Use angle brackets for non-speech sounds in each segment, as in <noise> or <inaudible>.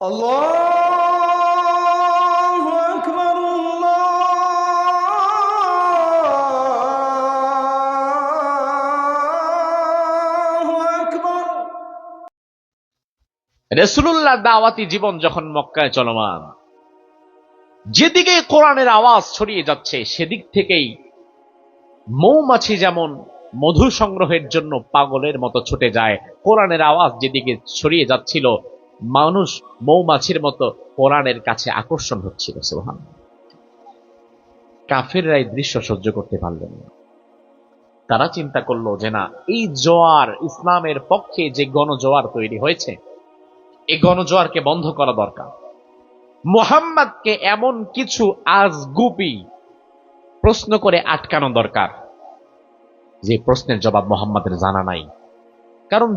الله أكبر الله أكبر রসুল্লাহ দাওয়াতি জীবন যখন মক্কায় চলমান যেদিকে কোরআনের আওয়াজ ছড়িয়ে যাচ্ছে সেদিক থেকেই মৌমাছি যেমন মধু সংগ্রহের জন্য পাগলের মতো ছুটে যায় কোরআনের আওয়াজ যেদিকে ছড়িয়ে যাচ্ছিল মানুষ মৌমাছির মতো কোরআনের কাছে আকর্ষণ হচ্ছিল সোহান কাফেররা এই দৃশ্য সহ্য করতে পারলেন না। তারা চিন্তা করল যে না, এই জোয়ার ইসলামের পক্ষে যে গণজোয়ার তৈরি হয়েছে এই গণজোয়ারকে বন্ধ করা দরকার। মোহাম্মদকে এমন কিছু আজগুবি প্রশ্ন করে আটকানো দরকার, যে প্রশ্নের জবাব মোহাম্মদের জানা নাই। কারণ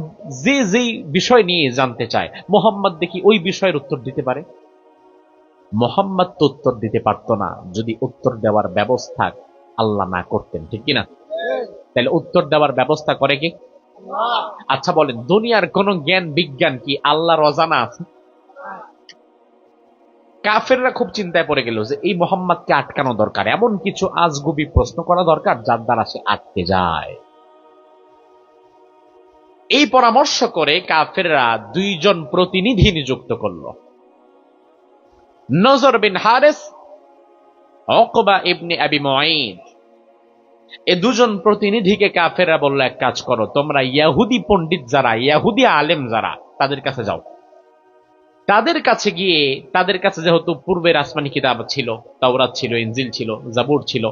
যে যেই বিষয় নিয়ে জানতে চায়, মোহাম্মদ দেখি ওই বিষয়ের উত্তর দিতে পারে। মোহাম্মদ তো উত্তর দিতে পারত না, যদি উত্তর দেওয়ার ব্যবস্থা আল্লাহ না করতেন, ঠিক কিনা? তাহলে উত্তর দেওয়ার ব্যবস্থা করে কি? আচ্ছা বলেন, দুনিয়ার কোন জ্ঞান বিজ্ঞান কি আল্লাহ রজানা আছে? কাফেররা খুব চিন্তায় পড়ে গেল যে এই মোহাম্মদকে আটকানো দরকার। এমন কিছু আজগুবি প্রশ্ন করা দরকার যার দ্বারা সে আটকে যায়। এই পরামর্শ করে কাফেররা দুইজন প্রতিনিধি নিযুক্ত করল। নজর বিন হারেস অকবা ইবনে আবি মুঈদ এ দুজন প্রতিনিধিকে কাফেররা বলল, এক কাজ করো, তোমরা ইয়াহুদি পণ্ডিত যারা, ইয়াহুদি আলেম যারা, তাদের কাছে যাও। তাদের কাছে গিয়ে, তাদের কাছে যেহেতু পূর্বের আসমানি কিতাব ছিল, তাওরাত ছিল, ইনজিল ছিল, জাবুর ছিল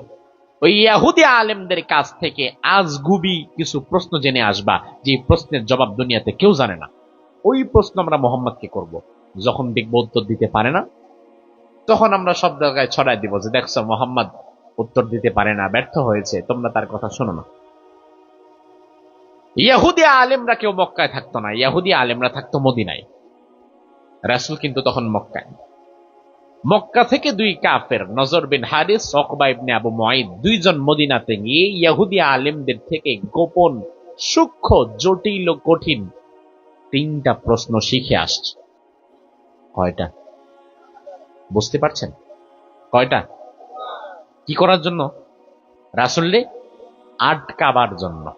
ওই ইয়াহুদি আলেমদের কাছ থেকে আজগুবি কিছু প্রশ্ন জেনে আসবা, যে প্রশ্নের জবাব দুনিয়াতে কেউ জানে না। ওই প্রশ্ন আমরা মোহাম্মদকে করব। যখন দেখব উত্তর দিতে পারে না, তখন আমরা সব জায়গায় ছড়াই দিব যে, দেখছ, মোহাম্মদ উত্তর দিতে পারে না, ব্যর্থ হয়েছে, তোমরা তার কথা শোনো না। ইয়াহুদি আলেমরা কেউ মক্কায় থাকতো না। ইয়াহুদি আলেমরা থাকতো মদিনায়। রাসুল কিন্তু তখন মক্কায়। মক্কা থেকে দুই কাফের, নজর বিন হারিস অকবা ইবনে আবু মুঈদ দুইজন মদিনাতে গিয়ে ইয়াহুদি আলেমদের থেকে গোপন, সূক্ষ্ম, জটিল ও কঠিন তিনটা প্রশ্ন শিখে আসছে। কয়টা? বুঝতে পারছেন? কয়টা? কি করার জন্য? রাসুল্লে আটকাবার জন্য।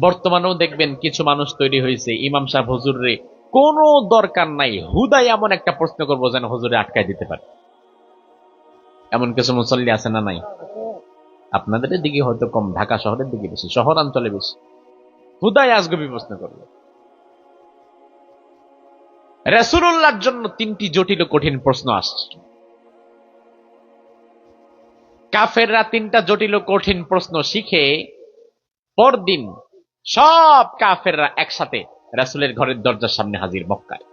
বর্তমানেও দেখবেন কিছু মানুষ তৈরি হয়েছে। ইমাম সাহেব হুজুরে কোনো দরকার নাই। হুদাই এমন একটা প্রশ্ন করব যেন হুজুরে আটকায় দিতে পারে। এমন কিছু মুসল্লি আছে না নাই? আপনাদের দিকে হয়তো কম, ঢাকা শহরের দিকে বেশি, শহরাঞ্চলে বেশি। হুদাই আজগবি প্রশ্ন করবে। রাসূলুল্লাহর জন্য তিনটি জটিল কঠিন প্রশ্ন আসছে। কাফেররা তিনটা জটিল কঠিন প্রশ্ন শিখে, পরদিন সব কাফেররা একসাথে রাসুলের ঘরের দরজার সামনে হাজির মক্কায়।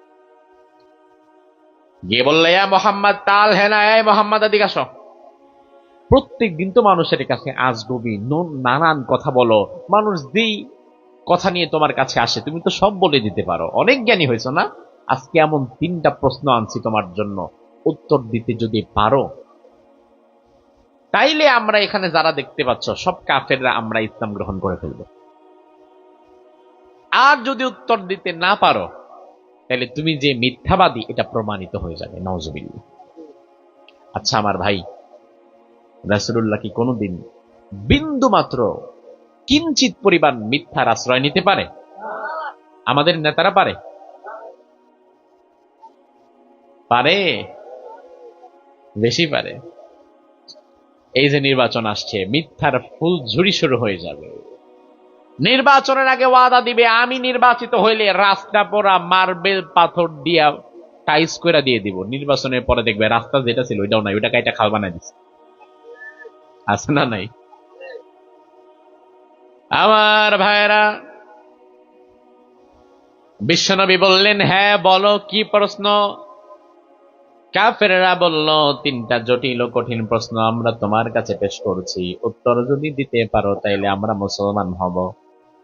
গিয়ে বললে মোহাম্মদ, তাল হেনা এ মোহাম্মদ আদিক আসো। প্রত্যেক দিন তো মানুষের কাছে নুন- নানান কথা বলো। মানুষ যেই কথা নিয়ে তোমার কাছে আসে, তুমি তো সব বলে দিতে পারো। অনেক জ্ঞানী হয়েছো না? আজকে এমন তিনটা প্রশ্ন আনছি তোমার জন্য। উত্তর দিতে যদি পারো, তাইলে আমরা এখানে যারা দেখতে পাচ্ছ, সব কাফেররা আমরা ইসলাম গ্রহণ করে ফেলব। আর যদি উত্তর দিতে না পারো, তাহলে তুমি যে মিথ্যাবাদী, এটা প্রমাণিত হয়ে যাবে। নওজবিল্লা আচ্ছা আমার ভাই রাসুল্লাহ কি কোনোদিন বিন্দু মাত্র কিঞ্চিত পরিমাণ মিথ্যার আশ্রয় নিতে পারে? আমাদের নেতারা পারে? পারে। বেশি পারে। এই যে নির্বাচন আসছে, মিথ্যার ফুল ঝুড়ি শুরু হয়ে যাবে। নির্বাচনের আগে ওয়াদা দিবে, আমি নির্বাচিত হইলে রাস্তা পোড়া মার্বেল পাথর দিয়া টাইস করে দিয়ে দিব। নির্বাচনের পরে দেখবে রাস্তা যেটা ছিল ওইটাও নাই, ওইটা কাইটা খাল বানাই দিচ্ছে আছে না নাই? আমার ভাইরা বিশ্বনবী বললেন হ্যাঁ বলো, কি প্রশ্ন? কাফেরেরা বলল, তিনটা জটিল কঠিন প্রশ্ন আমরা তোমার কাছে পেশ করছি। উত্তর যদি দিতে পারো, তাইলে আমরা মুসলমান হব।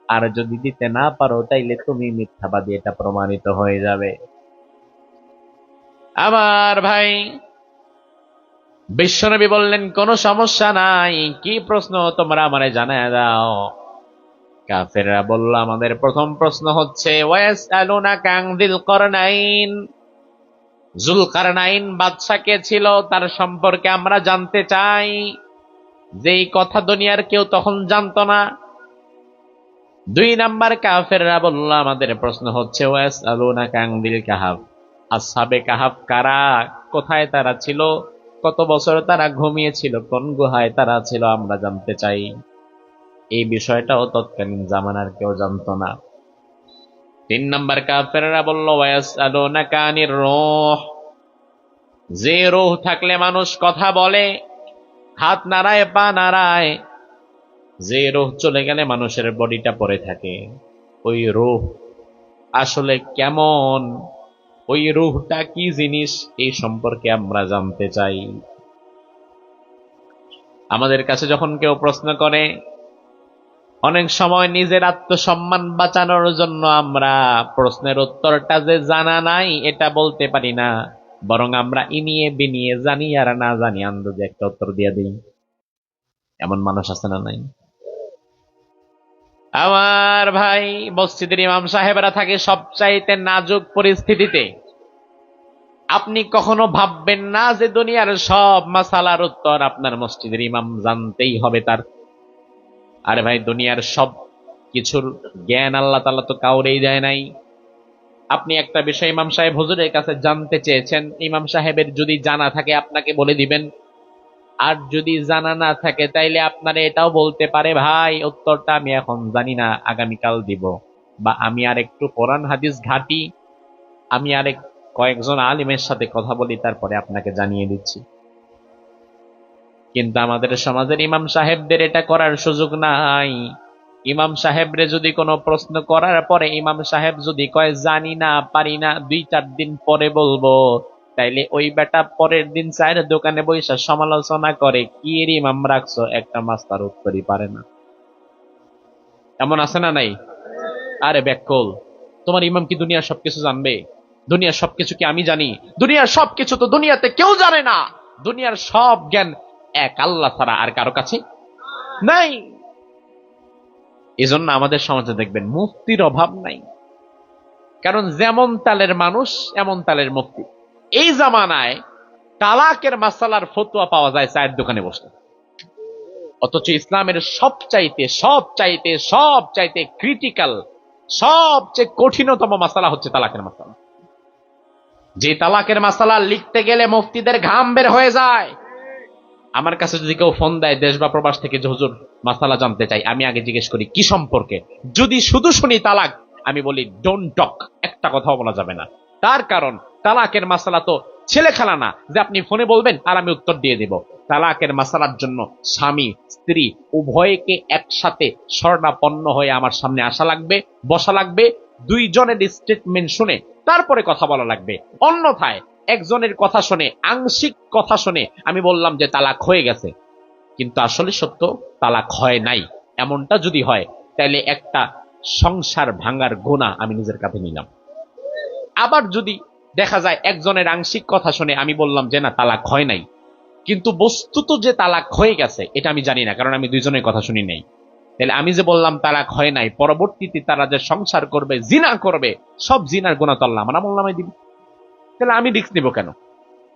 আর যদি দিতে না পারো, তাইলে তুমি মিথ্যাবাদী, এটা প্রমাণিত হয়ে যাবে। আমার ভাই, বিশ্বনবী বললেন, কোনো সমস্যা নাই, কি প্রশ্ন তোমরা আমারে জানায় দাও? কাফেররা বলল, আমাদের প্রথম প্রশ্ন হচ্ছে ওয়াস আলুনা কাংদিল করনাইন জুলকারনাইন বাদশা কে ছিল? তার সম্পর্কে আমরা জানতে চাই। যেই কথা দুনিয়ার কেউ তখন জানতো না। দুই নাম্বার কাফেররা বলল, আমাদের প্রশ্ন হচ্ছে ওয়াস আলুনা কাংদিল কাহাব? আসহাবে কাহাব কারা? কোথায় তারা ছিল? কত বছর তারা ঘুমিয়েছিল? কোন গুহায় তারা ছিল? আমরা জানতে চাই। এই বিষয়টাও তৎকালীন জামানার কেউ জানতো না। তিন নাম্বার কাফেররা বলল ওয়াস আলোনা কানির রোহ? যে রোহ থাকলে মানুষ কথা বলে, হাত নাড়ায়, পা নাড়ায় যে রোহ চলে গেলে মানুষের বডিটা পড়ে থাকে। ওই রোহ আসলে কেমন? ওই রুহটা কি জিনিস? এই সম্পর্কে আমরা জানতে চাই। আমাদের কাছে যখন কেউ প্রশ্ন করে, অনেক সময় নিজের আত্মসম্মান বাঁচানোর জন্য আমরা প্রশ্নের উত্তরটা যে জানা নাই, এটা বলতে পারি না। বরং আমরা ইনিয়ে বিনিয়ে জানি আর না জানি আন্দাজে একটা উত্তর দিয়ে দিই। এমন মানুষ আছে না নাই? আমার ভাই মসজিদের ইমাম সাহেবরা থাকে সবচাইতে নাজুক পরিস্থিতিতে। আপনি কখনো ভাববেন না যে দুনিয়ার সব মাসালার উত্তর আপনার মসজিদের ইমাম জানতেই হবে তার? আরে ভাই, দুনিয়ার সব কিছুর জ্ঞান আল্লাহ তালা তো কাউরেই দেয় নাই। আপনি একটা বিষয় ইমাম সাহেব হুজুরের কাছে জানতে চেয়েছেন। ইমাম সাহেবের যদি জানা থাকে, আপনাকে বলে দিবেন। আর যদি জানা না থাকে, তাইলে আপনারা এটাও বলতে পারে, ভাই, উত্তরটা আমি এখন জানি না, আগামীকাল দিব। বা, আমি আর একটু কোরআন হাদিস ঘাটি, আমি আরেক কয়েকজন আলিমের সাথে কথা বলি, তারপরে আপনাকে জানিয়ে দিচ্ছি। কিন্তু আমাদের সমাজের ইমাম সাহেবদের এটা করার সুযোগ নাই। ইমাম সাহেবরে যদি কোনো প্রশ্ন করার পরে, ইমাম সাহেব যদি কয়, জানি না, পারি না দুই চার দিন পরে বলব। তাইলে ওই বেটা পরের দিন চায়ের দোকানে বৈশা সমালোচনা করে, কি এর ইমাম রাখছো? একটা মাস্টার উত্তরই পারে না। এমন আছে না নাই? আরে ব্যাককল, তোমার ইমাম কি দুনিয়ার সবকিছু জানবে? দুনিয়ার সবকিছু কি আমি জানি? দুনিয়ার সবকিছু তো দুনিয়াতে কেউ জানে না। দুনিয়ার সব জ্ঞান এক আল্লাহ ছাড়া আর কারও কাছে নাই। এজন্য আমাদের সমাজে দেখবেন মুক্তির অভাব নাই। কারণ যেমন তালের মানুষ, এমন তালের মুক্তি। এই জামানায় তালাকের মাসালার ফতুয়া পাওয়া যায় চায়ের দোকানে বসে। অথচ ইসলামের সব চাইতে সব চাইতে সব চাইতে ক্রিটিক্যাল সবচেয়ে কঠিনতম মাসালা হচ্ছে তালাকের মাসালা। যে তালাকের মাসালা লিখতে গেলে মুফতিদের ঘাম বের হয়ে যায়। আমার কাছে যদি কেউ ফোন দেয় দেশ বা প্রবাস থেকে হুজুর, মাসালা জানতে চাই, আমি আগে জিজ্ঞেস করি, কি সম্পর্কে? যদি শুধু শুনি তালাক, আমি বলি ডোন্ট টক একটা কথাও বলা যাবে না। তার কারণ তালাকের মাসালা তো ছেলে খেলা না, যে আপনি ফোনে বলবেন আর আমি উত্তর দিয়ে দেব। তালাকের মাসালার জন্য স্বামী, স্ত্রী উভয়কে একসাথে স্বর্ণাপন্ন হয়ে আমার সামনে আসা লাগবে, বসা লাগবে, দুইজনের স্টেটমেন্ট শুনে তারপরে কথা বলা লাগবে। অন্যথায় একজনের কথা শুনে, আংশিক কথা শুনে আমি বললাম যে তালাক হয়ে গেছে। কিন্তু আসলে সত্য, তালাক হয় নাই। এমনটা যদি হয়, তাহলে একটা সংসার ভাঙার গোনা আমি নিজের কাছে নিলাম। আবার যদি দেখা যায় একজনের আংশিক কথা শুনে আমি বললাম যে, না, তালাক হয় নাই। কিন্তু বস্তুত যে তালাক হয়ে গেছে, এটা আমি জানি না, কারণ আমি দুইজনের কথা শুনি নাই। তাহলে আমি যে বললাম তালাক হয় নাই, পরবর্তীতে তারা যে সংসার করবে, জিনা করবে, সব জিনার গোনা তো আল্লাহ আমার আমল নামায় তাহলে আমি রিস্ক নিব কেন?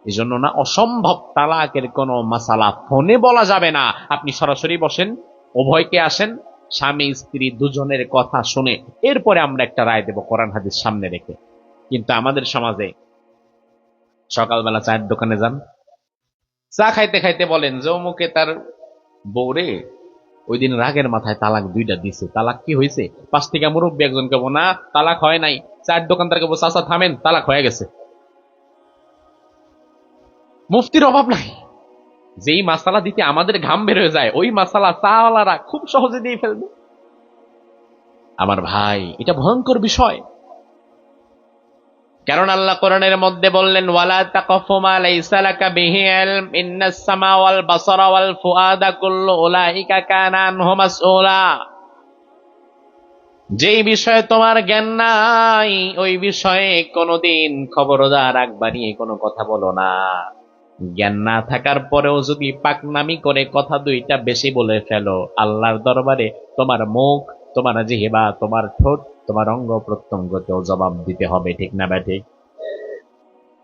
এই জন্য না, অসম্ভব তালাকের কোনো মাসালা ফোনে বলা যাবে না। আপনি সরাসরি বসেন, উভয়কে আসেন, স্বামী, স্ত্রী দুজনের কথা শুনে, এরপরে আমরা একটা রায় দেব কোরআন হাদিস সামনে রেখে। কিন্তু আমাদের সমাজে সকালবেলা চায়ের দোকানে যান, চা খাইতে খাইতে বলেন যে অমুকে তার বউরে ওই দিন রাগের মাথায় তালাক দুইটা দিছে। তালাক কি হয়েছে পাঁচ থেকে মুরব্বী একজনকে বো না, তালাক হয় নাই। চায়ের দোকানদারকে বো চাচা, থামেন, তালাক হয়ে গেছে। মুফতির অভাব নাই। যেই মাসালা দিতে আমাদের ঘাম বের হয়ে যায়, ওই মাসালা চাওয়ালারা খুব সহজে দিয়ে ফেলবে। আমার ভাই, এটা ভয়ঙ্কর বিষয়। কারণ আল্লাহ কোরআনের মধ্যে বললেন, ওয়ালা তাকফু মা লাইসা লাকা বিহি ইলম, ইন্নাস সামা ওয়াল বাসারা ওয়াল ফুআদা কুল্লু উলাইকা কানা আনহু মাসউলা। যেই বিষয়ে তোমার জ্ঞান নাই, ওই বিষয়ে কোনোদিন খবরদার আগ বাড়িয়ে কোনো কথা বলো না। জ্ঞান না থাকার পরেও যদি পাকনামি করে কথা দুইটা বেশি বলে ফেলো, আল্লাহর দরবারে তোমার মুখ, তোমার জিহেবা, তোমার ঠোঁট তোমার অঙ্গ প্রত্যঙ্গতেও জবাব দিতে হবে, ঠিক না ব্যাঠি?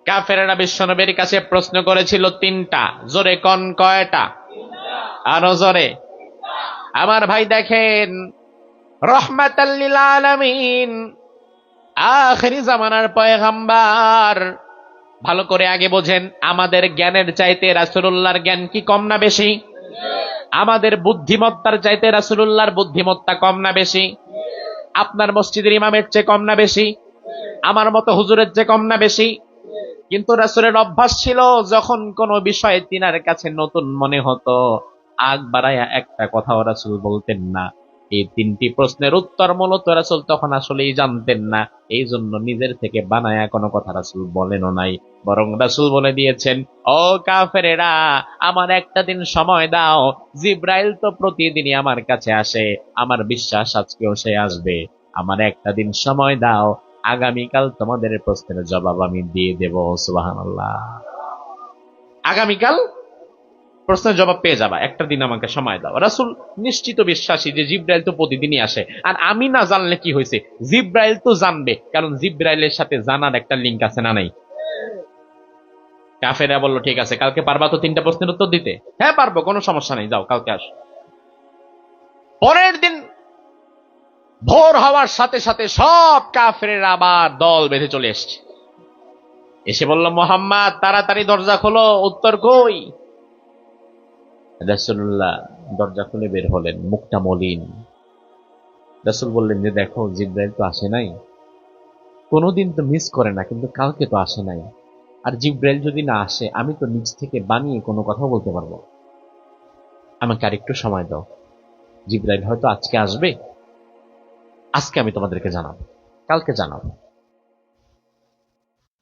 কাফেরেরা বিশ্বনবীর কাছে প্রশ্ন করেছিল তিনটা, জোরে কন কয়টা? আরও জোরে। আমার ভাই দেখেন রহমাতাল্লিল আলামিন, আখেরি জামানার পয়গাম্বার। ভালো করে আগে বোঝেন, আমাদের জ্ঞানের চাইতে রাসূলুল্লাহর জ্ঞান কি কম না বেশি? আমাদের বুদ্ধিমত্তার চাইতে রাসূলুল্লাহর বুদ্ধিমত্তা কম না বেশি? আপনার মসজিদের ইমামের চেয়ে কম না বেশি? আমার মতো হুজুরের চেয়ে কম না বেশি? কিন্তু রাসুলের অভ্যাস ছিল যখন কোনো বিষয়ে তিনার কাছে নতুন মনে হতো, আগ বাড়াইয়া একটা কথাও রাসুল বলতেন না। এই তিনটি প্রশ্নের উত্তর মূলত রাসূল তখন আসলেই জানতেন না। এই জন্য নিজের থেকে বানায়া কোনো কথা রাসূল বলেনও নাই। বরং রাসূল বলে দিয়েছেন, ও কাফেরেরা, আমার একটা দিন সময় দাও, জিব্রাইল তো প্রতিদিনই আমার কাছে আসে, আমার বিশ্বাস আজকেও সে আসবে। আমার একটা দিন সময় দাও, আগামীকাল তোমাদের প্রশ্নের জবাব আমি দিয়ে দেব, সুবহানাল্লাহ। আগামীকাল? প্রশ্নের জবাব পেয়ে যাবা। একটা দিন আমাকে সময় দাও। রাসূল নিশ্চিত বিশ্বাসী যে জিব্রাইল তো প্রতিদিনই আসে। আর আমি না জানলে কি হয়েছে জিব্রাইল তো জানবে, কারণ জিব্রাইলের সাথে জানার একটা লিঙ্ক আছে না নাই? কাফেরা বলল, ঠিক আছে, কালকে পারবা তো তিনটা প্রশ্নের উত্তর দিতে? হ্যাঁ পারব, কোনো সমস্যা নেই, যাও, কালকে আসো। পরের দিন ভোর হওয়ার সাথে সাথে সব কাফের আবার দল বেঁধে চলে এসছে। এসে বলল, মোহাম্মদ, তাড়াতাড়ি দরজা খোলো, উত্তর কই? রাসূলুল্লাহ দরজা খুলে বের হলেন, মুখটা মলিন। রাসূল বললেন, যে দেখো, জিব্রাইল তো আসে নাই। কোনোদিন তো মিস করে না, কিন্তু কালকে তো আসে নাই। আর জিব্রাইল যদি না আসে, আমি তো নিজ থেকে বানিয়ে কোনো কথা বলতে পারব আমাকে আর একটু সময় দাও। জিব্রাইল হয়তো আজকে আসবে। আজকে আমি তোমাদেরকে জানাব। কালকে জানাব।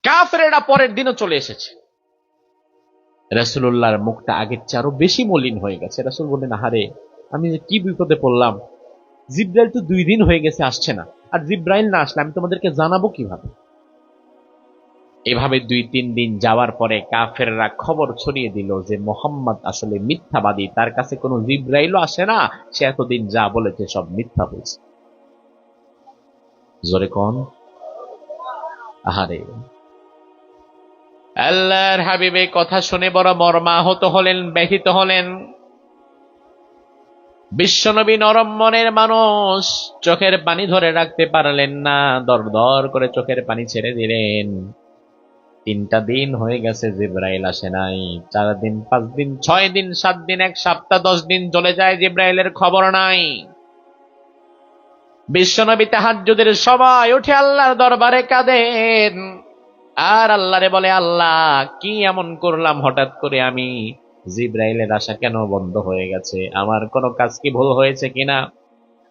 কাফেরেরা পরের দিনও চলে এসেছে। রাসূলুল্লাহর মুখটা আগের চেয়ে আরও বেশি মলিন হয়ে গেছে। রাসূল বললেন, আহারে, আমি কি বিপদে পড়লাম। জিব্রাইল তো দুই দিন হয়ে গেছে, আসছে না। আর জিব্রাইল না আসলে আমি তোমাদেরকে জানাব কীভাবে? এভাবে দুই, তিন দিন যাওয়ার পরে কাফেররা খবর ছড়িয়ে দিল যে মোহাম্মদ আসলে মিথ্যাবাদী, তার কাছে কোনো জিব্রাইলও আসে না। সে এতদিন যা বলেছে সব মিথ্যা হয়েছে জোরে কন। আহারে আল্লাহর হাবিবে কথা শুনে বড় মর্মাহত হলেন, ব্যথিত হলেন। বিশ্বনবী নরম মনের মানুষ, চোখের পানি ধরে রাখতে পারলেন না দর করে চোখের পানি ছেড়ে দিলেন। তিনটা দিন হয়ে গেছে, জিব্রাইল আসে নাই। চার দিন, পাঁচ দিন, ছয় দিন, সাত দিন, এক সপ্তাহ, দশ দিন চলে যায়, জিব্রাইলের খবর নাই। বিশ্বনবী তাহাজ্জুদের সবাই উঠে আল্লাহর দরবারে কাঁদেন। আর আল্লাহরে বলে, আল্লাহ, কি এমন করলাম হঠাৎ করে আমি? জিব্রাইলের আশা কেন বন্ধ হয়ে গেছে? আমার কোনো কাজ কি ভুল হয়েছে কিনা?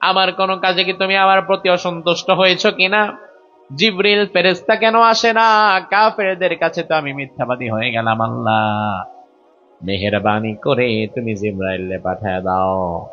আমার কোনো কাজে কি তুমি আমার প্রতি অসন্তুষ্ট হয়েছ কিনা? জিব্রিল ফেরেস্তা কেন আসে না? কাফেরদের কাছে তো আমি মিথ্যাবাদী হয়ে গেলাম, আল্লাহ। মেহেরবানি করে তুমি জিব্রাইলে পাঠায় দাও।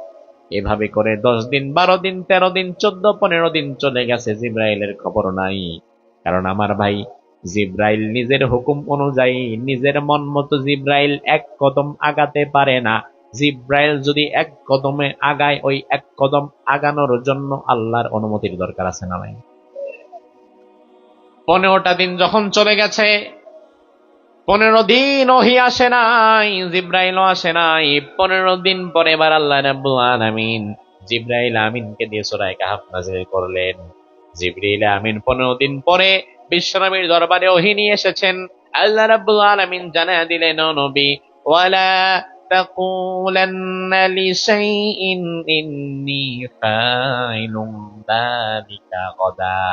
এভাবে করে দশ দিন, বারো দিন, তেরো দিন, চোদ্দ, পনেরো দিন চলে গেছে, জিব্রাইলের খবর নাই। কারণ আমার ভাই জিব্রাইল নিজের হুকুম অনুযায়ী নিজের মন মতো জিব্রাইল এক কদম আগাতে পারে না। জিব্রাইল যদি এক কদমে আগায়, ওই এক কদম আগানোর জন্য আল্লাহর অনুমতির দরকার আছে না ভাই? পনেরোটা দিন যখন চলে গেছে, পনেরো দিন ওহি আসে নাই, জিব্রাইলও আসে নাই। পনেরো দিন পরে এবার আল্লাহ রাব্বুল আলামিন জিব্রাইল আমিনকে দিয়ে সূরা কাহাফ নাযিল করলেন। জিব্রাইল আমিন পনেরো দিন পরে বিশ্বনবীর দরবারে ওহি নিয়ে এসেছেন আল্লাহ রাব্বুল আলামিন জানায় দিলেন ও নবী ওয়ালা تقولن لشيء إني فاعل ذلك غدا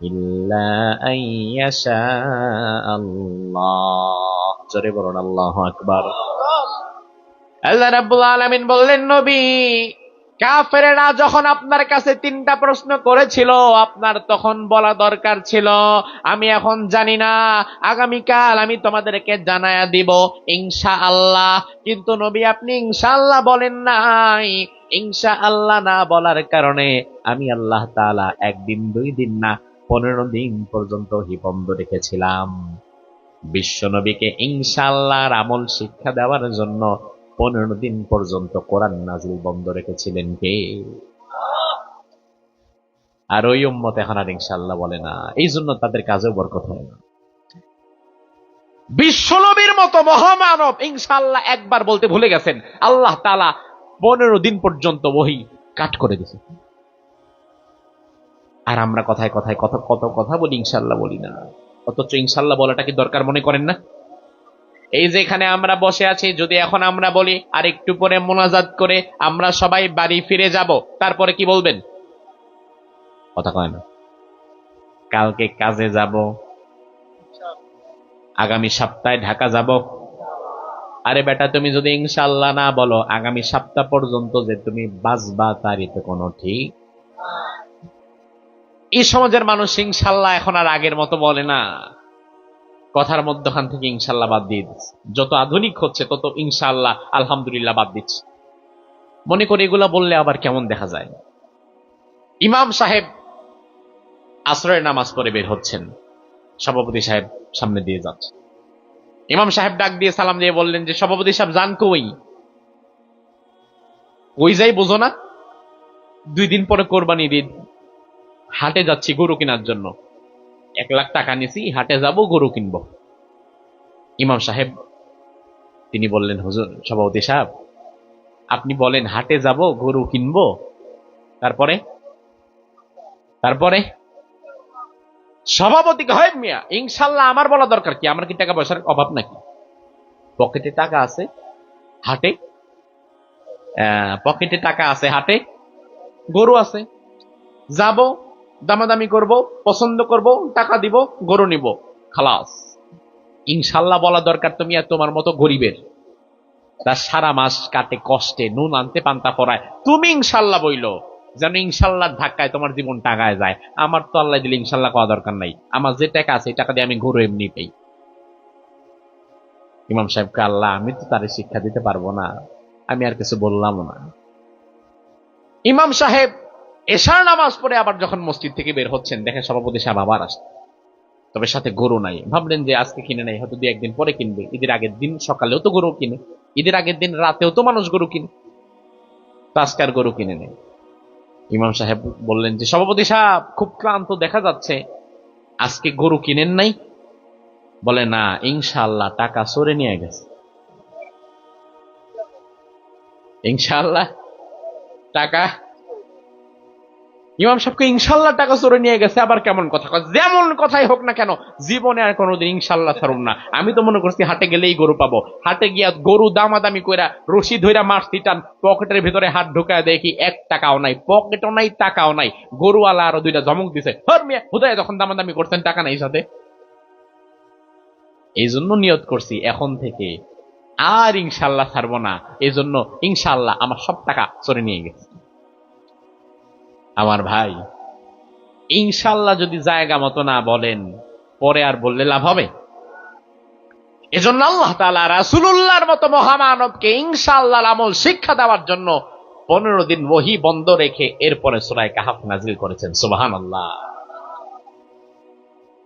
إلا أن يشاء الله জোরে বলুন আল্লাহু আকবার আল্লাহ রাব্বুল আলামিন বললেন নবী কাফেরেরা যখন আপনার কাছে তিনটা প্রশ্ন করেছিল, আপনার তখন বলা দরকার ছিল, আমি এখন জানি না, আগামীকাল আমি তোমাদেরকে জানায়া দিব ইনশা আল্লাহ কিন্তু নবী আপনি ইনশা আল্লাহ বলেন নাই। ইনশা আল্লাহ না বলার কারণে আমি আল্লাহ তাআলা একদিন, দুই দিন না, পনেরো দিন পর্যন্ত হি বন্ধ রেখেছিলাম বিশ্বনবীকে ইনশাআল্লাহর আমল শিক্ষা দেওয়ার জন্য পনেরো দিন পর্যন্ত কোরআন নাজিল বন্ধ রেখেছিলেন কে? আর ওই উম্মত এখন আর ইনশাল্লাহ বলে না। এই জন্য তাদের কাজেও বরকত হয় না। বিশ্বনবীর মতো মহামানব ইনশাল্লাহ একবার বলতে ভুলে গেছেন, আল্লাহ তালা পনেরো দিন পর্যন্ত বহি কাট করে দিয়েছে। আর আমরা কথায় কথায় কত কত কথা বলি ইনশাল্লাহ বলি না। অথচ ইনশাল্লাহ বলাটা কি দরকার মনে করেন না? এই যে এখানে আমরা বসে আছি যদি এখন আমরা বলি আর একটু পরে মোনাজাত করে আমরা সবাই বাড়ি ফিরে যাব। তারপরে কি বলবেন? কথা কয় না। কালকে কাজে যাব। আগামী সপ্তাহে ঢাকা যাব। আরে বেটা তুমি যদি ইনশাল্লাহ না বলো আগামী সপ্তাহ পর্যন্ত যে তুমি বাঁচবা তারই তো কোনো ঠিক। এই সমাজের মানুষ ইনশাল্লাহ এখন আর আগের মতো বলে না। কথার মধ্যখান থেকে ইনশাল্লাহ বাদ দিয়ে দিচ্ছে। যত আধুনিক হচ্ছে, তত ইনশাল্লাহ আলহামদুলিল্লাহ বাদ দিচ্ছে। মনে করি এগুলা বললে আবার কেমন দেখা যায়? ইমাম সাহেব আশ্রয়ের নামাজ পরে বের হচ্ছেন। সভাপতি সাহেব সামনে দিয়ে যাচ্ছে। ইমাম সাহেব ডাক দিয়ে সালাম দিয়ে বললেন যে, সভাপতি সাহেব, যান কই? ওই যাই বোঝো না। দুই দিন পরে কোরবানি ঈদ হাটে যাচ্ছি গরু কেনার জন্য। এক লাখ টাকা নিছি, হাটে যাব, গরু কিনবো। ইমাম সাহেব, তিনি বললেন, হুজুর, সভাপতি সাহেব, আপনি বলেন হাটে যাব, গরু কিনবো। তারপরে? তারপরে? সভাপতি হয় মিয়া, ইনশাল্লাহ আমার বলা দরকার কি? আমার কি টাকা পয়সার অভাব নাকি? পকেটে টাকা আছে। হাটে? পকেটে টাকা আছে, হাটে? গরু আছে। যাব। দামাদামি করব, পছন্দ করব, টাকা দিব, গরু নিব, খালাস। ইনশাল্লাহ বলা দরকার তুমি আর তোমার মতো গরিবের। তার সারা মাস কাটে, কষ্টে, নুন আনতে, পান্তা পড়ায় তুমি ইনশাল্লাহ বইলো, যেন ইনশাল্লাহ ধাক্কায় তোমার জীবন টাকায় যায়। আমার তো আল্লাহ দিলে ইনশাল্লাহ কওয়া দরকার নাই। আমার যে টাকা আছে টাকা দিয়ে আমি গরু এমনি পাই। ইমাম সাহেবকে, আল্লাহ, আমি তো তারে শিক্ষা দিতে পারব না। আমি আর কিছু বললাম না। ইমাম সাহেব এশার নামাজ পড়ে আবার যখন মসজিদ থেকে বের হচ্ছেন, দেখেন সভাপতি সাহেব আবার আসছে। তবে সাথে গরু নাই। ভাবলেন যে আজকে কিনে নাই, হয়তো দুই একদিন পরে কিনবে। ঈদের আগের দিন সকালেও তো গরু কিনে, ঈদের আগের দিন রাতেও তো মানুষ গরু কিনে। তো গরু কিনে নেয় ইমাম সাহেব বললেন যে, সভাপতি সাহেব, খুব ক্লান্ত দেখা যাচ্ছে। আজকে গরু কিনেন নাই? বলে, না, ইনশাআল্লাহ, টাকা সরে নিয়ে গেছে। ইনশাআল্লাহ, টাকা ইমাম সাহেবকে ইনশাল্লাহ টাকা চোরে নিয়ে গেছে, আবার কেমন কথা? যেমন কথাই হোক না কেন, জীবনে আর কোনোদিন ইনশাল্লাহ ছাড়ুন না। আমি তো মনে করছি হাটে গেলেই গরু পাবো। হাটে গিয়া গরু দামাদামি কইরা রশি ধইরা মারছি টান পকেটের ভিতরে হাত ঢুকায় দেখি এক টাকাও নাই, পকেটও নাই, টাকাও নাই। গরুওয়ালা আরও দুইটা জমক দিছে, হর মিয়া, হুদায় যখন দামাদামি করছেন, টাকা নাই সাথে? এই জন্য নিয়ত করছি, এখন থেকে আর ইনশাল্লাহ ছাড়বো না। এই জন্য ইনশাল্লাহ আমার সব টাকা চলে নিয়ে গেছে। আমার ভাই। ইনশাল্লাহ যদি জায়গা মতো না বলেন, পরে আর বললে লাভ হবে। এজন্য আল্লাহ তালা রাসুলুল্লাহর মতো মহামানবকে ইনশাল্লাহ আমল শিক্ষা দেওয়ার জন্য পনেরো দিন ওহি বন্ধ রেখে এরপরে সুরায় কাহাফ নাজিল করেছেন। সুবাহান আল্লাহ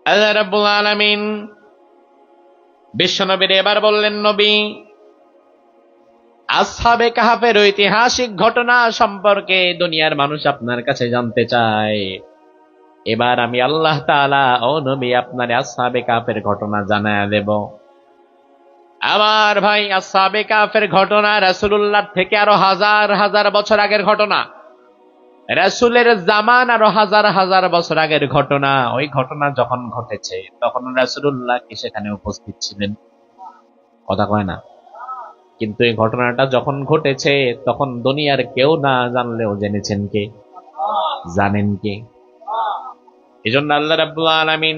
আল্লাহ রাব্বুল আলামিন বিশ্বনবীর এবার বললেন, নবী আসহাবে কাহাফের ঐতিহাসিক ঘটনা সম্পর্কে দুনিয়ার মানুষ আপনার কাছে জানতে চায়। এবার আমি আল্লাহ তাআলা ও আপনার আসহাবে কাহাফের ঘটনা জানায় দেব। আমার ভাই আসহাবে কাফের ঘটনা রাসূলুল্লাহ থেকে আরও হাজার হাজার বছর আগের ঘটনা। রাসূলের জামান আরও হাজার হাজার বছর আগের ঘটনা। ওই ঘটনা যখন ঘটেছে, তখন রাসূলুল্লাহ কি সেখানে উপস্থিত ছিলেন? কথা কয় না। কিন্তু এই ঘটনাটা যখন ঘটেছে, তখন দুনিয়ার কেউ না জানলেও জেনেছেন কে? জানেন কে? এই জন্য আল্লাহ রাব্বুল আলামিন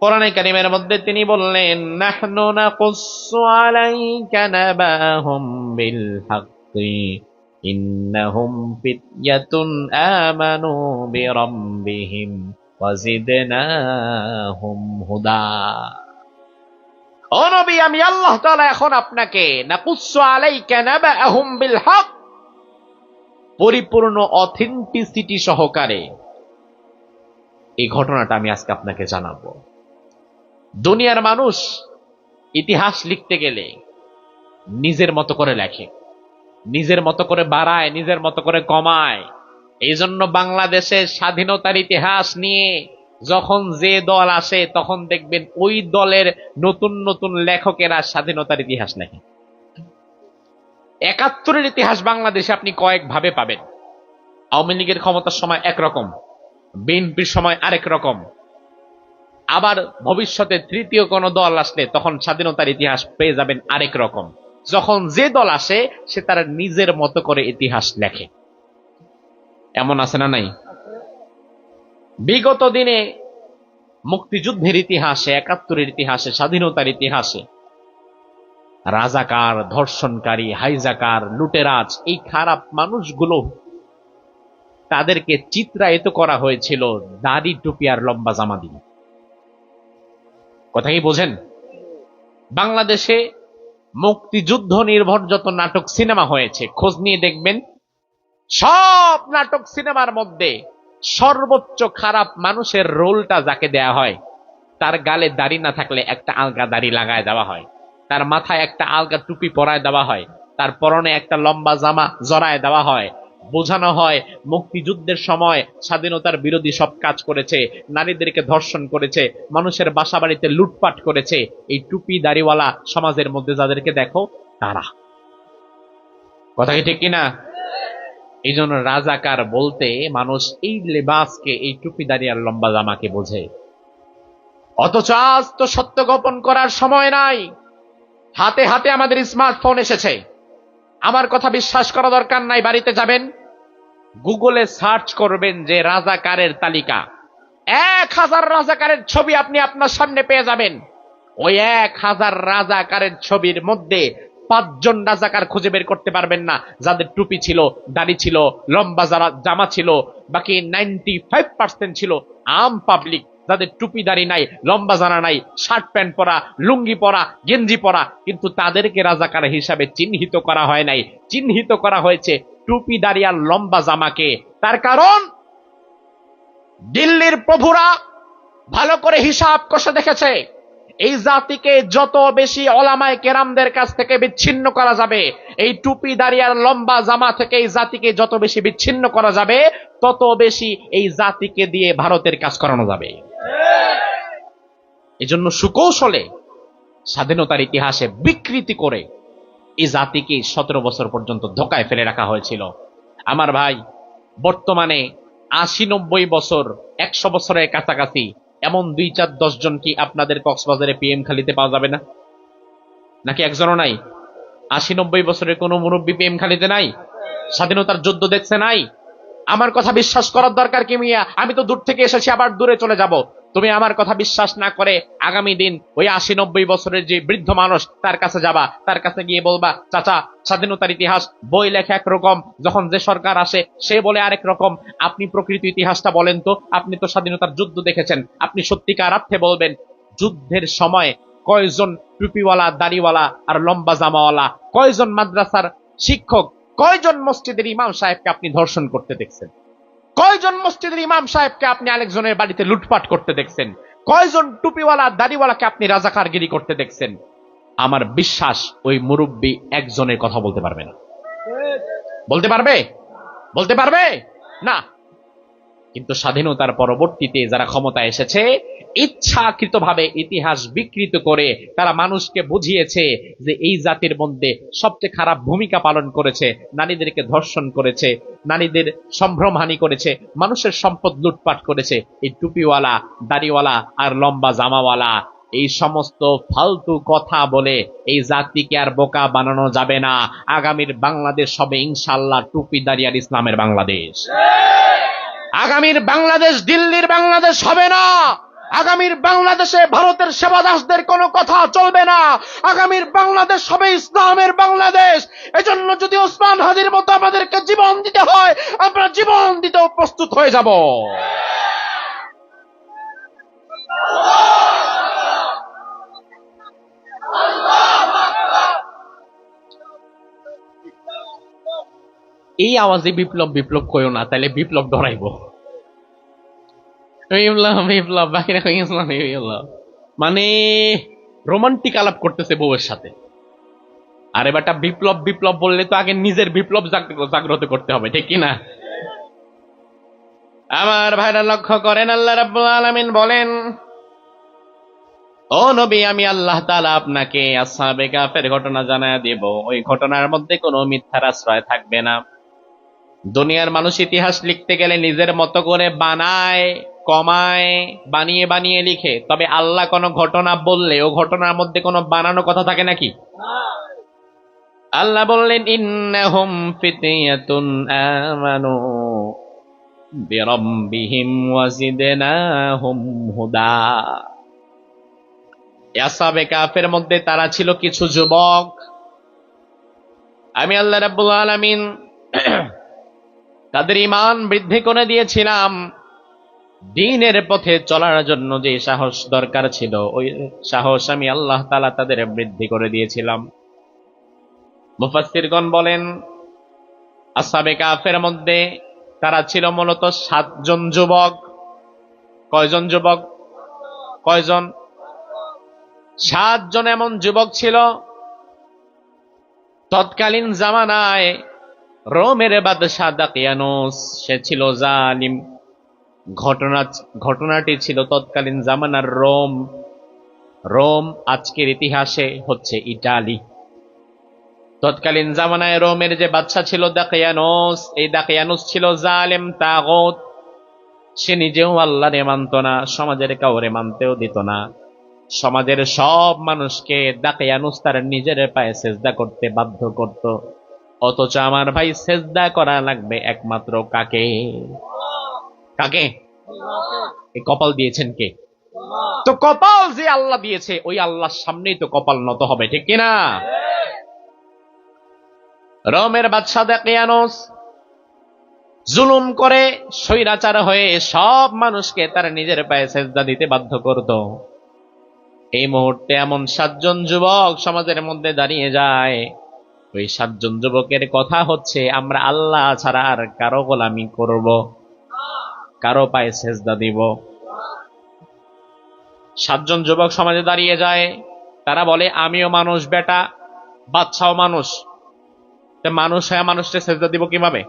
কোরআনে কারিমের মধ্যে তিনি বললেন, নাহনু নাকুসসু আলাইকা নাবাহুম বিল হাক্কি ইন্নাহুম ফিতয়াতুন আমানু বিরাব্বিহিম ওয়াজিদনাহুম হুদা। ও নবী, আমি আল্লাহ তাআলা এখন আপনাকে, নাকুসসু আলাইকা নাবাহুম বিল হক পরিপূর্ণ অথেন্টিসিটি সহকারে এই ঘটনাটা আমি আজকে আপনাকে জানাব। দুনিয়ার মানুষ ইতিহাস লিখতে গেলে নিজের মতো করে লেখে, নিজের মতো করে বাড়ায়, নিজের মতো করে কমায়। এই জন্য বাংলাদেশের স্বাধীনতার ইতিহাস নিয়ে যখন যে দল আসে, তখন দেখবেন ওই দলের নতুন নতুন লেখকেরা স্বাধীনতার ইতিহাস লেখে। একাত্তরের ইতিহাস বাংলাদেশে আপনি কয়েক ভাবে পাবেন। আওয়ামী লীগের ক্ষমতার সময় একরকম, বিএনপির সময় আরেক রকম। আবার ভবিষ্যতে তৃতীয় কোন দল আসলে তখন স্বাধীনতার ইতিহাস পেয়ে যাবেন আরেক রকম। যখন যে দল আসে, সে তার নিজের মতো করে ইতিহাস লেখে। এমন আছে না নাই? বিগত দিনে মুক্তিযুদ্ধের ইতিহাসে, একাত্তরের ইতিহাসে, স্বাধীনতার ইতিহাসে রাজাকার, ধর্ষণকারী, হাইজাকার, লুটেরাজ এই খারাপ মানুষগুলো তাদেরকে চিত্রায়িত করা হয়েছিল দাড়ি টুপি আর লম্বা জামা দিয়ে। কথা কি বোঝেন? বাংলাদেশে মুক্তিযুদ্ধ নির্ভর যত নাটক সিনেমা হয়েছে। খোঁজ নিয়ে দেখবেন, সব নাটক সিনেমার মধ্যে সর্বোচ্চ খারাপ মানুষের রোলটা যাকে দেয়া হয়, তার গালে দাড়ি না থাকলে একটা আলগা দাড়ি লাগায় দেওয়া হয়। তার মাথায় একটা আলগা টুপি পরায় দেওয়া হয়। তার পরনে একটা লম্বা জামা জড়ায় দেওয়া হয়। বোঝানো হয়, মুক্তিযুদ্ধের সময় স্বাধীনতার বিরোধী সব কাজ করেছে, নারীদেরকে ধর্ষণ করেছে, মানুষের বাসা বাড়িতে লুটপাট করেছে। এই টুপি দাড়িওয়ালা সমাজের মধ্যে যাদেরকে দেখো, তারা। কথা কি ঠিক কিনা? এই জন্য রাজাকার বলতে মানুষ এই লেবাসকে, এই টুপি দাড়ি আর লম্বা জামাকে বোঝে। অথচ আজ তো সত্য গোপন করার সময় নাই। হাতে হাতে আমাদের স্মার্টফোন এসেছে। আমার কথা বিশ্বাস করা দরকার নাই, বাড়িতে যাবেন। গুগলে সার্চ করবেন যে রাজাকারের তালিকা। এক হাজার রাজাকারের ছবি আপনি আপনার সামনে পেয়ে যাবেন। ওই এক হাজার রাজাকারের ছবির মধ্যে পাঁচজন রাজাকার খুঁজে বের করতে পারবেন না। যাদের টুপি ছিল, দাড়ি ছিল, লম্বা যারা জামা ছিল, বাকি নাইনটি ফাইভ পার্সেন্ট ছিল আম পাবলিক যাদের টুপি, দাড়ি নাই, লম্বা জানা নাই শার্ট প্যান্ট পরা, লুঙ্গি পরা, গেঞ্জি পরা, কিন্তু তাদেরকে রাজাকার হিসাবে চিহ্নিত করা হয় নাই। চিহ্নিত করা হয়েছে টুপি, দাড়ি আর লম্বা জামাকে। তার কারণ, দিল্লির প্রভুরা ভালো করে হিসাব কষে দেখেছে। এই জাতিকে যত বেশি অলামায় কেরামদের কাছ থেকে বিচ্ছিন্ন করা যাবে, এই টুপি, দাড়ি আর লম্বা জামা থেকে এই জাতিকে যত বেশি বিচ্ছিন্ন করা যাবে, তত বেশি এই জাতিকে দিয়ে ভারতের কাজ করানো যাবে। এজন্য সুকৌশলে, স্বাধীনতার ইতিহাসে বিকৃতি করে এই জাতিকে সতেরো বছর পর্যন্ত ধোকায় ফেলে রাখা হয়েছিল। আমার ভাই, বর্তমানে আশি নব্বই বছর, একশো বছরের কাছাকাছি এমন দুই চার দশ জন কি আপনাদের কক্সবাজারে পিএম খালিতে পাওয়া যাবে না? নাকি একজনও নাই? আশি নব্বই বছরের কোনো মুরব্বী পিএম খালিতে নাই? স্বাধীনতার যুদ্ধ দেখছে নাই? আমার কথা বিশ্বাস করার দরকার কি মিয়া? আমি তো দূর থেকে এসেছি, আবার দূরে চলে যাব। তুমি আমার কথা বিশ্বাস না করে আগামী দিন ওই আশি নব্বই বছরের যে বৃদ্ধ মানুষ তার কাছে যাবা, তার কাছে গিয়ে বলবা, চাচা, স্বাধীনতার ইতিহাস, বই লেখা একরকম যখন যে সরকার আসে, সে বলে আরেক রকম, আপনি প্রকৃত ইতিহাসটা বলেন তো, আপনি তো স্বাধীনতার যুদ্ধ দেখেছেন, আপনি সত্যিকার অর্থে বলবেন, যুদ্ধের সময় কয়জন টুপিওয়ালা, দাড়িওয়ালা আর লম্বা জামাওয়ালা, কয়জন মাদ্রাসার শিক্ষক, কয়জন মসজিদের ইমাম সাহেবকে আপনি ধর্ষণ করতে দেখছেন? কয়জন মসজিদের ইমাম সাহেবকে আপনি আরেকজনের বাড়িতে লুটপাট করতে দেখছেন? কয়জন টুপিওয়ালা, দাড়িওয়ালাকে আপনি রাজাকারগিরি করতে দেখছেন? আমার বিশ্বাস ওই মুরব্বী একজনের কথা বলতে পারবে না। বলতে পারবে? বলতে পারবে? না। কিন্তু স্বাধীনতার পরবর্তীতে যারা ক্ষমতা এসেছে ইচ্ছাকৃতভাবে ইতিহাস বিকৃত করে তারা মানুষকে বুঝিয়েছে যে এই জাতির মধ্যে সবচেয়ে খারাপ ভূমিকা পালন করেছে, নারীদেরকে ধর্ষণ করেছে, নারীদের সম্ভ্রমহানি করেছে, মানুষের সম্পদ লুটপাট করেছে। এই টুপিওয়ালা, দাড়িওয়ালা আর লম্বা জামাওয়ালা, এই সমস্ত ফালতু কথা বলে এই জাতিকে আর বোকা বানানো যাবে না। আগামীর বাংলাদেশ হবে ইনশাল্লাহ টুপি দাঁড়িয়ার ইসলামের বাংলাদেশ। আগামীর বাংলাদেশ, দিল্লির বাংলাদেশ হবে না। আগামীর বাংলাদেশে ভারতের সেবাদাসদের কোনো কথা চলবে না। আগামীর বাংলাদেশ হবে ইসলামের বাংলাদেশ। এজন্য যদি ওসমান হাজির মতো আমাদেরকে জীবন দিতে হয়, আমরা জীবন দিতেও প্রস্তুত হয়ে যাব। এই আওয়াজে বিপ্লব বিপ্লব কইও না তাহলে বিপ্লব ডরাইব বিপ্লব বিপ্লব বাইরে হয়ে গেছিলাম বিপ্লব মানে রোমান্টিক আলাপ করতেছে বউয়ের সাথে। আরে বেটা, বিপ্লব বিপ্লব বললে তো আগে নিজের বিপ্লব জাগ্রত করতে হবে, ঠিক না আমার ভাইরা লক্ষ্য করেন, আল্লাহ রাব্বুল আলামিন বলেন, ও নবী, আমি আল্লাহ তাআলা আপনাকে আসহাবে কাফের ঘটনা জানায় দেব। ওই ঘটনার মধ্যে কোনো মিথ্যার আশ্রয় থাকবে না। দুনিয়ার মানুষ ইতিহাস লিখতে গেলে নিজের মতো করে বানায় কমায়, বানিয়ে বানিয়ে লিখে। তবে আল্লাহ কোনো ঘটনা বললে, ও ঘটনার মধ্যে কোনো বানানো কথা থাকে নাকি? আল্লাহ বললেন, ইন্নাহুম ফিতিয়াতুন আমানু বিরাব্বিহিম ওয়াজিদনাহুম হুদা। ইয়াসাবে কাফের মধ্যে তারা ছিল কিছু যুবক। আমি আল্লাহ রাব্বুল আলামিন তাদের ইমান বৃদ্ধি করে দিয়েছিলাম। দিনের পথে চলার জন্য যে সাহস দরকার ছিল, ওই সাহস আমি আল্লাহ তাআলা তাদের বৃদ্ধি করে দিয়েছিলাম। মুফাসসিরগণ বলেন আসাবে কাফের মধ্যে তারা ছিল মূলত সাতজন যুবক। কয়জন যুবক? কয়জন? সাতজন এমন যুবক ছিল, তৎকালীন জামানায় রোমের বাদশাহ দাকিয়ানোস, সে ছিল জালিম। ঘটনা, ঘটনাটি ছিল তৎকালীন জামানার রোম। রোম আজকের ইতিহাসে হচ্ছে ইটালি। তৎকালীন জামানায় রোমের যে বাচ্চা ছিল দাকিয়ানোস, এই দাকিয়ানোস ছিল জালেম তাগত। সে নিজেও আল্লাহরে মানত না, সমাজের কাউরে মানতেও দিত না। সমাজের সব মানুষকে দাকিয়ানুস তার নিজের পায়ে সেজদা করতে বাধ্য করত। অথচ আমার ভাই সেজদা করা লাগবে একমাত্র কাকে? কাকে? এই কপাল দিয়েছেন কে? তো কপাল যে আল্লাহ দিয়েছে ওই আল্লাহর সামনেই তো কপাল নত হবে ঠিক কিনা? রোমের বাদশাহ দাকিয়ানুস জুলুম করে স্বৈরাচার হয়ে সব মানুষকে তার নিজের পায়ে সেজদা দিতে বাধ্য করত। এই মুহূর্তে এমন সাতজন যুবক সমাজের মধ্যে দাঁড়িয়ে যায়। ওই সাতজন যুবকের কথা হচ্ছে আমরা আল্লাহ ছাড়া আর কারও গোলামি করব। কারও পায়ে সেজদা দিব। সাতজন যুবক সমাজে দাঁড়িয়ে যায়। তারা বলে, আমিও মানুষ, বেটা, বাচ্চাও মানুষ। মানুষ হয়ে মানুষকে সেজদা দিব কীভাবে?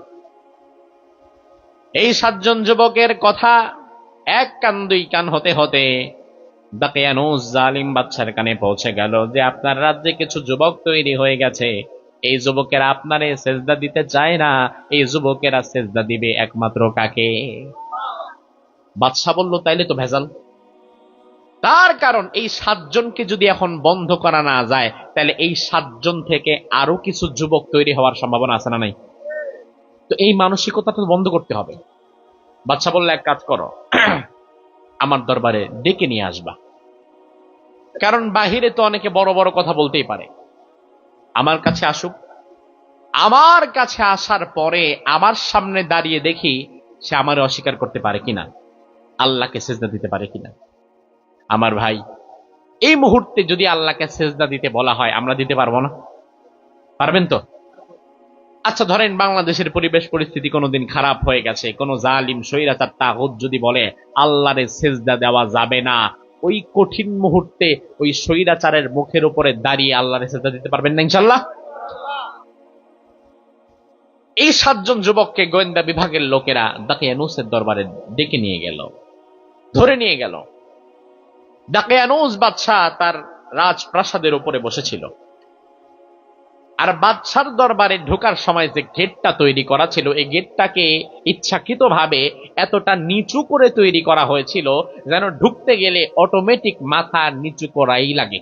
এই সাতজন যুবকের কথা এক কান, দুই কান হতে হতে জালিম বাচ্চার কানে পৌঁছে গেল যে, আপনার রাজ্যে কিছু যুবক তৈরি হয়ে গেছে। এই যুবকেরা আপনারে সেজদা দিতে চায় না। এই যুবকেরা সেজদা দিবে একমাত্র কাকে? বাদশাহ বলল, তাইলে তো ভেজাল। তার কারণ, এই সাতজনকে যদি এখন বন্ধ করা না যায় তাহলে এই সাতজন থেকে আরও কিছু যুবক তৈরি হওয়ার সম্ভাবনা আছে না নাই? তো এই মানসিকতা তো বন্ধ করতে হবে। বাচ্চা বললে, এক কাজ করো, <clears throat> আমার দরবারে ডেকে নিয়ে আসবা। কারণ বাহিরে তো অনেকে বড় বড় কথা বলতেই পারে। আমার কাছে আসুক। আমার কাছে আসার পরে আমার সামনে দাঁড়িয়ে দেখি সে আমার অস্বীকার করতে পারে কিনা। আল্লাহকে সেজদা দিতে পারে কিনা? আমার ভাই, এই মুহূর্তে যদি আল্লাহকে সেজদা দিতে বলা হয়, আমরা দিতে পারব না। পারবেন তো? আচ্ছা ধরেন বাংলাদেশের পরিবেশ পরিস্থিতি কোনোদিন খারাপ হয়ে গেছে, কোন জালিম সৈরাচার তাগুত যদি বলে, আল্লাহরে সেজদা দেওয়া যাবে না, ওই কঠিন মুহূর্তে ওই সৈরাচারের মুখের উপরে দাঁড়িয়ে আল্লাহরে সেজদা দিতে পারবেন না ইনশাল্লাহ এই সাতজন যুবককে গোয়েন্দা বিভাগের লোকেরা দাকিয়ানুসের দরবারে ডেকে নিয়ে গেল। ধরে নিয়ে গেল। দাকিয়ানুস বাদশাহ তার রাজপ্রাসাদের উপরে বসেছিল। আর বাদশার দরবারে ঢোকার সময় যে গেটটা তৈরি করা ছিল, এই গেটটাকে ইচ্ছাকৃতভাবে এতটা নিচু করে তৈরি করা হয়েছিল যেন ঢুকতে গেলে অটোমেটিক মাথা নিচু করাই লাগে।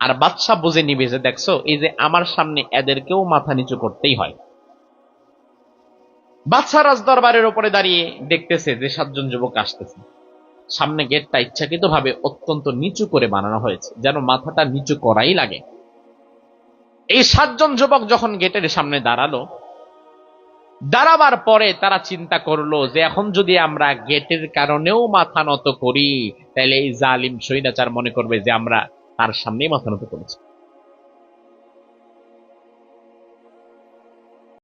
আর বাদশাহ বুঝে নিবে যে, দেখছ, এই যে আমার সামনে এদেরকেও মাথা নিচু করতেই হয়। বাদশাহ রাজ দরবারের উপরে দাঁড়িয়ে দেখতেছে যে সাতজন যুবক আসতেছে। সামনে গেটটা ইচ্ছাকৃতভাবে অত্যন্ত নিচু করে বানানো হয়েছে, যেন মাথাটা নিচু করাই লাগে। এই সাতজন যুবক যখন গেটের সামনে দাঁড়াল, দাঁড়াবার পরে তারা চিন্তা করল যে, এখন যদি আমরা গেটের কারণেও মাথা নত করি, তাহলে এই জালিম সৈনাচার মনে করবে যে, আমরা তার সামনেই মাথা নত করেছি।